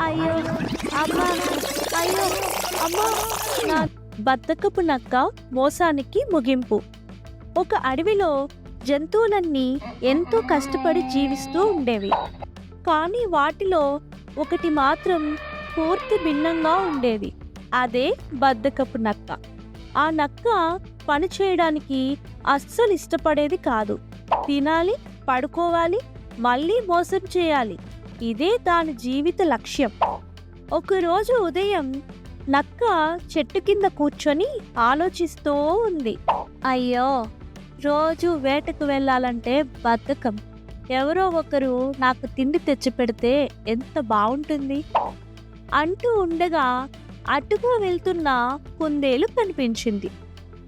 అయ్యో అమ్మా అయ్యో అమ్మా. నా బద్దకపు నక్క మోసానికి ముగింపు. ఒక అడవిలో జంతువులన్నీ ఎంతో కష్టపడి జీవిస్తూ ఉండేవి. కానీ వాటిలో ఒకటి మాత్రం పూర్తి భిన్నంగా ఉండేది. అదే బద్దకపు నక్క. ఆ నక్క పని చేయడానికి అస్సలు ఇష్టపడేది కాదు. తినాలి పడుకోవాలి మళ్ళీ మోసం చేయాలి. ఇదే దాని జీవిత లక్ష్యం. ఒకరోజు ఉదయం నక్క చెట్టు కింద కూర్చొని ఆలోచిస్తూ ఉంది. అయ్యో రోజు వేటకు వెళ్ళాలంటే బద్ధకం. ఎవరో ఒకరు నాకు తిండి తెచ్చిపెడితే ఎంత బాగుంటుంది అంటూ ఉండగా అటుగా వెళ్తున్న కుందేలు కనిపించింది.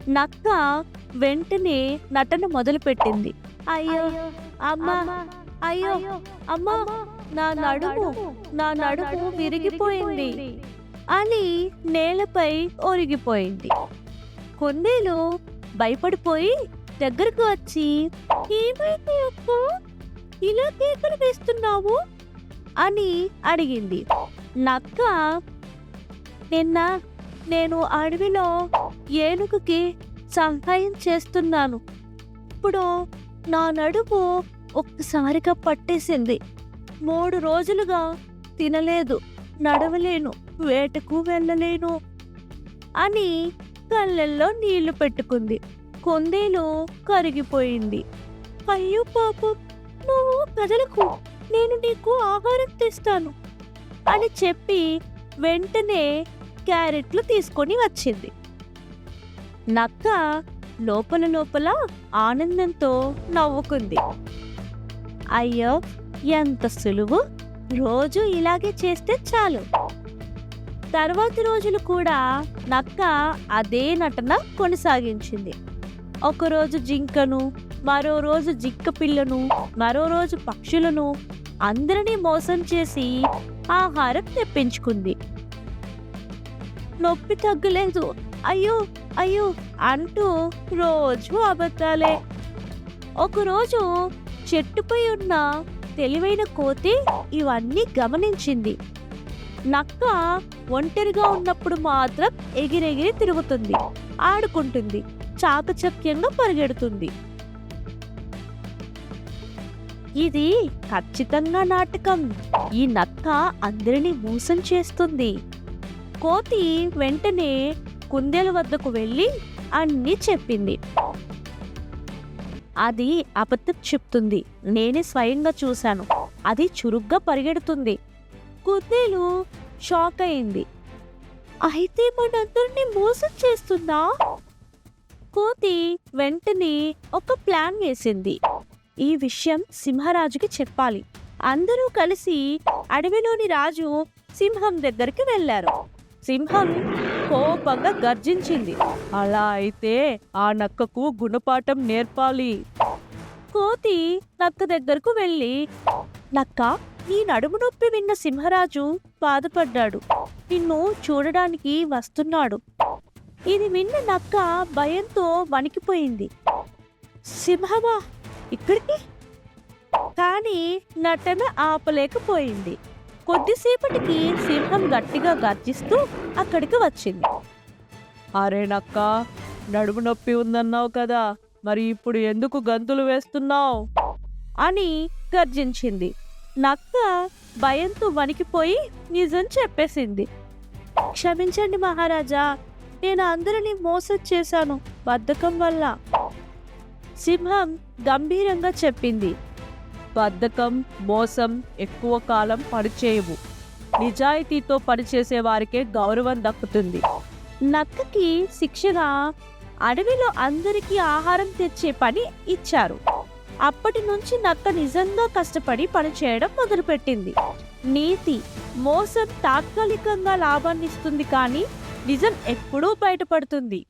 నక్క వెంటనే నటన మొదలుపెట్టింది. అయ్యో అమ్మా అయ్యో అమ్మా నా నడుము నా నడుము విరిగిపోయింది. అని నేలపై ఒరిగిపోయింది. కుందేలు భయపడిపోయి దగ్గరకు వచ్చి ఏమైంది అక్క? ఇలా కేకలు వేస్తున్నావు? అని అడిగింది. నక్క నిన్న నేను అడవిలో ఏనుగుకి సహాయం చేస్తున్నాను. ఇప్పుడు నా నడుము ఒక్కసారిగా పట్టేసింది. మూడు రోజులుగా తినలేదు నడవలేను వేటకు వెళ్ళలేను అని కళ్ళల్లో నీళ్ళు పెట్టుకుంది. కుందేలు కరిగిపోయింది. అయ్యో పాపం నువ్వు కదలకు నేను నీకు ఆహారం తెస్తాను అని చెప్పి వెంటనే క్యారెట్లు తీసుకొని వచ్చింది. నక్క లోపల లోపల ఆనందంతో నవ్వుకుంది. అయ్యో ఎంత సులువు? రోజు ఇలాగే చేస్తే చాలు. తర్వాతి రోజులు కూడా నక్క అదే నటన కొనసాగించింది. ఒకరోజు జింకను మరో రోజు జింక పిల్లను మరో రోజు పక్షులను అందరినీ మోసం చేసి ఆహారం తెప్పించుకుంది. నొప్పి తగ్గలేదు. అయ్యో అయ్యో అంటూ రోజు అబద్ధాలే. ఒకరోజు చెట్టుపై ఉన్న తెలివైన కోతి ఇవన్నీ గమనించింది. నక్క ఒంటరిగా ఉన్నప్పుడు మాత్రం ఎగిరెగిరి తిరుగుతుంది ఆడుకుంటుంది చాకచక్యంగా పరిగెడుతుంది. ఇది ఖచ్చితంగా నాటకం. ఈ నక్క అందరినీ మోసం చేస్తుంది. కోతి వెంటనే కుందేలు వద్దకు వెళ్ళి అన్నీ చెప్పింది. అది అబద్ధం చెప్తుంది. నేనే స్వయంగా చూశాను. అది చురుగ్గా పరిగెడుతుంది. కుందేలు షాక్ అయింది. అయితే మనందరినీ మోసం చేస్తుందా? కోతి వెంటనే ఒక ప్లాన్ వేసింది. ఈ విషయం సింహరాజుకి చెప్పాలి. అందరూ కలిసి అడవిలోని రాజు సింహం దగ్గరికి వెళ్ళారు. సింహం కోపంగా గర్జించింది. అలా అయితే ఆ నక్కకు గుణపాఠం నేర్పాలి. కోతి నక్క దగ్గరకు వెళ్ళి నక్క నీ నడుము నొప్పి విన్న సింహరాజు బాధపడ్డాడు. నిన్ను చూడడానికి వస్తున్నాడు. ఇది విన్న నక్క భయంతో వణికిపోయింది. సింహమా? ఇక్కడికి? కానీ నటన ఆపలేకపోయింది. కొద్దిసేపటికి సింహం గట్టిగా గర్జిస్తూ అక్కడికి వచ్చింది. అరే నక్క నడుము నొప్పి ఉందన్నావు కదా మరి ఇప్పుడు ఎందుకు గంతులు వేస్తున్నావు? అని గర్జించింది. నక్క భయంతో వణికిపోయి నిజం చెప్పేసింది. క్షమించండి మహారాజా నేను అందరినీ మోసం చేశాను బద్ధకం వల్ల. సింహం గంభీరంగా చెప్పింది. బద్ధకం మోసం ఎక్కువ కాలం పనిచేయవు. నిజాయితీతో పనిచేసే వారికే గౌరవం దక్కుతుంది. నక్కకి శిక్షగా అడవిలో అందరికీ ఆహారం తెచ్చే పని ఇచ్చారు. అప్పటి నుంచి నక్క నిజంగా కష్టపడి పనిచేయడం మొదలుపెట్టింది. నీతి మోసం తాత్కాలికంగా లాభాన్నిస్తుంది కానీ నిజం ఎప్పుడూ బయటపడుతుంది.